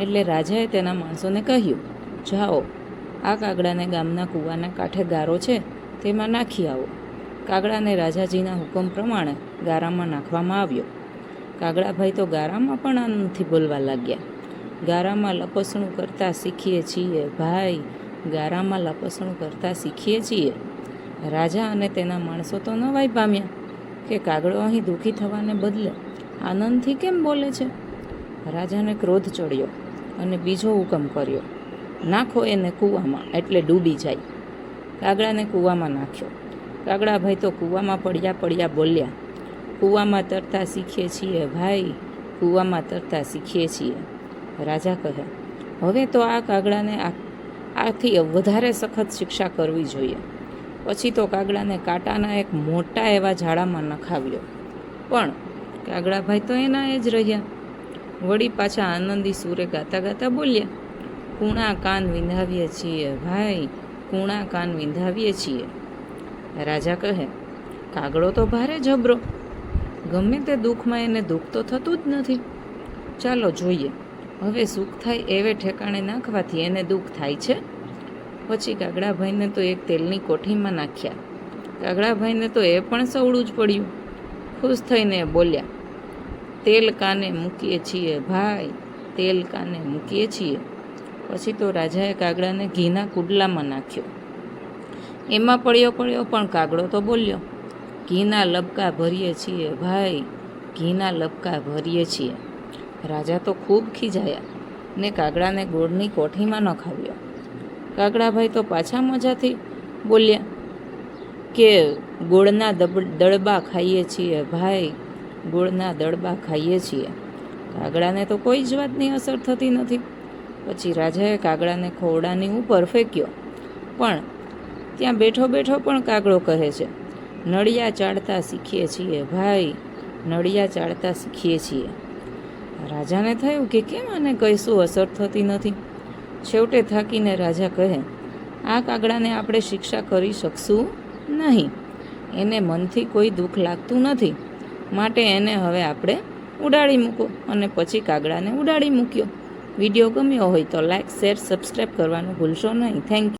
એટલે રાજાએ તેના માણસોને કહ્યું, જાઓ, આ કાગડાને ગામના કૂવાના કાંઠે ગારો છે, તેમાં નાખી આવો. કાગડાને રાજાજીના હુકમ પ્રમાણે ગારામાં નાખવામાં આવ્યો. કાગડાભાઈ તો ગારામાં પણ આનંદથી બોલવા લાગ્યા. ગારામાં લપસણું કરતાં શીખીએ છીએ, ભાઈ, ગારામાં લપસણું કરતાં શીખીએ છીએ. રાજા અને તેના માણસો તો નવાઈ પામ્યા કે કાગડો અહીં દુઃખી થવાને બદલે આનંદથી કેમ બોલે છે? રાજાને ક્રોધ ચડ્યો. અને બીજો હુકમ કર્યો. નાખો એને કૂવામાં, એટલે ડૂબી જાય. કાગડાને કૂવામાં નાખ્યો. કાગડાભાઈ તો કૂવામાં પડ્યા પડ્યા બોલ્યા, કૂવામાં તરતા શીખીએ છીએ ભાઈ, કૂવામાં તરતા શીખીએ છીએ. રાજા કહે હવે તો આ કાગડાને આથી વધારે સખત શિક્ષા કરવી જોઈએ. પછી તો કાગડાને કાંટાના એક મોટા એવા ઝાડામાં નખાવ્યો. પણ કાગડાભાઈ તો એના એ જ રહ્યા. વળી પાછા આનંદી સુરે ગાતા ગાતા બોલ્યા, કૂણા કાન વિંધાવીએ છીએ, ભાઈ, કૂણા કાન વિંધાવીએ છીએ. રાજા કહે કાગડો તો ભારે જબરો, ગમે તે દુઃખમાં એને દુઃખ તો થતું જ નથી. ચાલો જોઈએ, હવે સુખ થાય એવે ઠેકાણે નાખવાથી એને દુઃખ થાય છે? પછી કાગડાભાઈને તો એક તેલની કોઠીમાં નાખ્યા. કાગડાભાઈને તો એ પણ સવડું જ પડ્યું. ખુશ થઈને બોલ્યા તેલ કાને મૂકીએ છીએ ભાઈ, તેલ કાને મૂકીએ છીએ. પછી તો રાજાએ કાગડાને ઘીના કુડલામાં નાખ્યો. એમાં પડ્યો પડ્યો પણ કાગડો તો બોલ્યો, ઘીના લબકા ભરીએ છીએ ભાઈ, ઘીના લબકા ભરીએ છીએ. રાજા તો ખૂબ ખીજાયા ને કાગડાને ગોળની કોઠીમાં નખાવ્યો. કાગડાભાઈ તો પાછા મજાથી બોલ્યા, કે ગોળના દડબા ખાઈએ છીએ ભાઈ ગોળના દડબા ખાઈએ છીએ. કાગડાને તો કોઈ જ વાતની અસર થતી નથી. પછી રાજાએ કાગડાને ખોવડાની ઉપર ફેંક્યો. પણ ત્યાં બેઠો બેઠો પણ કાગડો કહે છે, નળિયા ચાળતા શીખીએ છીએ, ભાઈ, નળિયા ચાળતા શીખીએ છીએ. રાજાને થયું કે કેમ આને કઈશું અસર થતી નથી? છેવટે થાકીને રાજા કહે, આ કાગડાને આપણે શિક્ષા કરી શકશું નહીં. એને મનથી કોઈ દુઃખ લાગતું નથી. માટે એને હવે આપણે ઉડાડી મૂકો અને પછી કાગડાને ઉડાડી મૂક્યો. વીડિયો ગમ્યો હોય તો લાઇક શેર સબસ્ક્રાઈબ કરવાનું ભૂલશો નહીં. Thank you